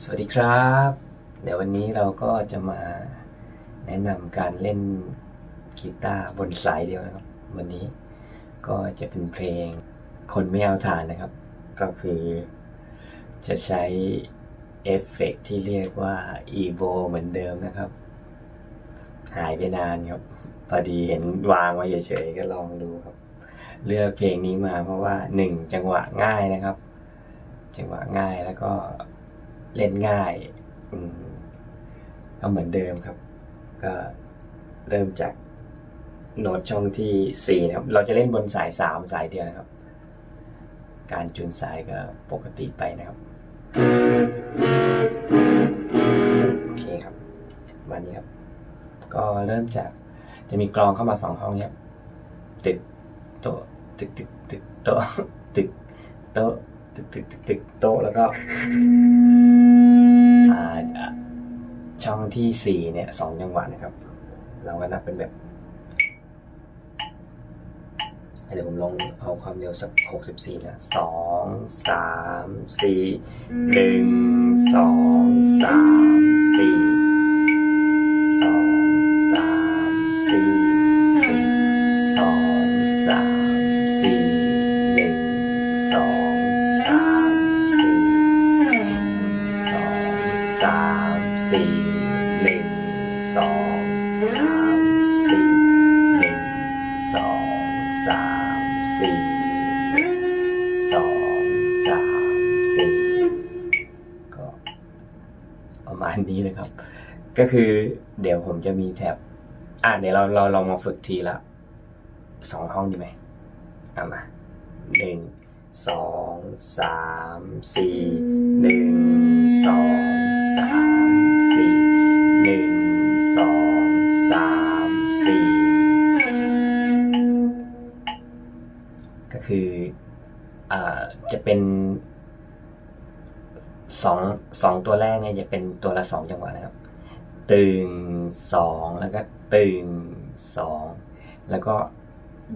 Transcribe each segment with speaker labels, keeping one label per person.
Speaker 1: สวัสดีครับ เดี๋ยววันนี้เราก็จะมาแนะนำการเล่นกีตาร์บนสายเดียวนะครับ วันนี้ก็จะเป็นเพลงคนไม่เอาทานนะครับ ก็คือจะใช้เอฟเฟกต์ที่เรียกว่า Evo เหมือนเดิมนะครับ หายไปนานครับพอดีเห็นวางไว้เฉยๆก็ลองดูครับ เลือกเพลงนี้มาเพราะว่าหนึ่งจังหวะง่ายนะครับ จังหวะง่ายแล้วก็ เล่นง่ายก็เหมือนเดิมครับ ก็เริ่มจากโน้ตช่องที่สี่นะครับ เราจะเล่นบนสายสามสายเดียวนะครับ การจูนสายก็ปกติไปนะครับ โอเคครับ วันนี้ครับ ก็เริ่มจากจะมีกลองเข้ามาสองห้องเนี่ยครับตึกโตตึกตึกตึกโตตึกโตตึกตึกตึกตึกโตแล้วก็ ที่สี่เนี่ยสองจังหวะนะครับ เราก็นับเป็นแบบเดี๋ยวผมลองเอาความเร็วสักหกสิบสี่นะสองสามสี่หนึ่งสองสามสี่สองสามสี่หนึ่งสองสามสี่หนึ่งสองสามสี่สองสามสี่ สองสามสี่หนึ่งสองสามสี่หนึ่งสองสามสี่ก็ประมาณนี้เลยครับ ก็คือเดี๋ยวผมจะมีแท็บ อะเดี๋ยวเราเราลองมาฝึกทีละสองห้องดีไหมเอามาหนึ่งสองสามสี่หนึ่งสอง คืออ่าจะเป็นสองสองตัวแรกเนี่ยจะเป็นตัวละสองจังหวะนะครับ ตึงสองแล้วก็ตึงสองแล้วก็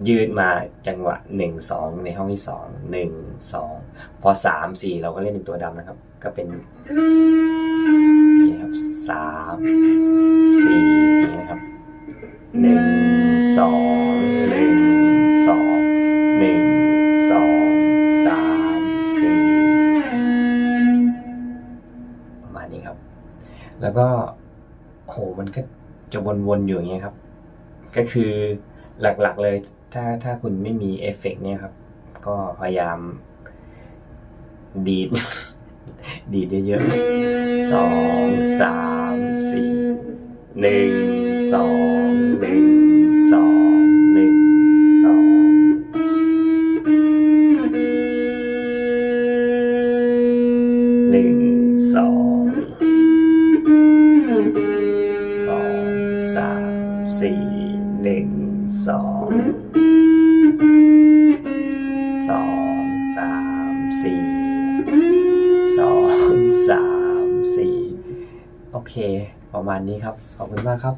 Speaker 1: ยืดมาจังหวะหนึ่งสองในห้องที่สองหนึ่งสองพอสามสี่เราก็เล่นเป็นตัวดำนะครับ ก็เป็นนี่ครับสามสี่นี่นะครับหนึ่งสอง แล้วก็โหมันก็จะวนๆอยู่อย่างเงี้ยครับ ก็คือหลักๆเลย ถ้าถ้าคุณไม่มีเอฟเฟกต์เนี่ยครับ ก็พยายาม ดีด ดีดเยอะๆสองสามสี่หนึ่งสองหนึ่งสอง สองสองสามสี่สองสามสี่โอเค ประมาณนี้ครับ ขอบคุณมากครับ